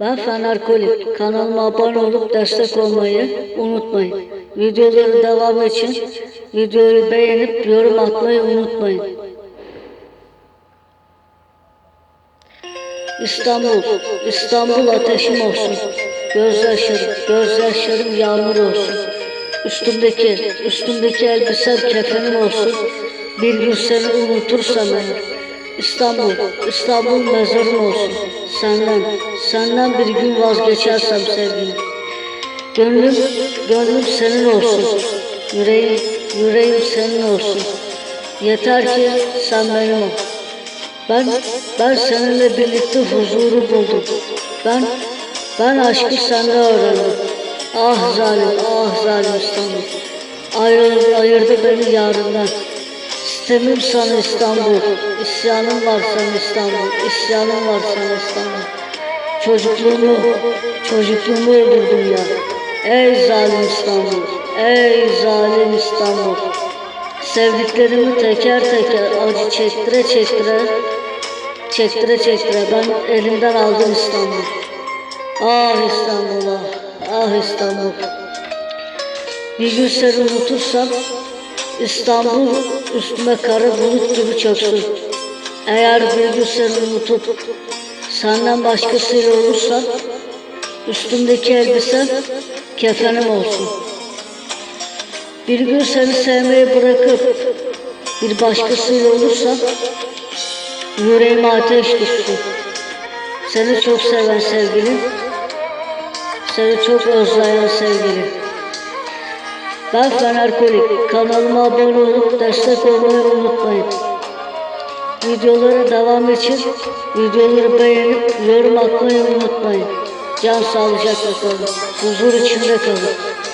Ben Fener Kolik. Kanalıma abone olup destek olmayı unutmayın. Videoların devamı için videoyu beğenip yorum atmayı unutmayın. İstanbul, İstanbul ateşim olsun. Gözyaşlarım, gözyaşlarım yağmur olsun. Üstümdeki, üstümdeki elbisem kefenim olsun. Bir gün seni unutursam eğer. İstanbul, İstanbul mezarım olsun. Senden, senden bir gün vazgeçersem sevgilim. Gönlüm, gönlüm senin olsun. Yüreğim, yüreğim senin olsun. Yeter ki sen benim ol. Ben, ben seninle birlikte huzuru buldum. Ben, ben aşkı sende öğrendim. Ah zalim, ah zalim İstanbul. Ayrı, ayırdı beni yarından. Sitemim sana İstanbul. İsyanım var sana İstanbul. İsyanım var sana İstanbul. Çocukluğumu, çocukluğumu öldürdüm ya. Ey zalim İstanbul. Ey zalim İstanbul. Sevdiklerimi teker teker acı çektire çektire çektire çektire ben elimden aldım İstanbul. Ah İstanbul ah, ah İstanbul. Bir gün seni unutursam İstanbul üstüme kara bulut gibi çöksün. Eğer bir gün seni unutup senden başkasıyla olursam üstümdeki elbisem kefenim olsun. Bir gün seni sevmeyi bırakıp bir başkasıyla olursam yüreğime ateş düşsün. Seni çok seven sevgilim, seni çok özleyen sevgilim. Ben Fener Kolik. Kanalıma abone olup destek olmayı unutmayın. Videolara devam için videoları beğenip yorum atmayı unutmayın. Can sağlıcakla kalın. Huzur içinde kalın.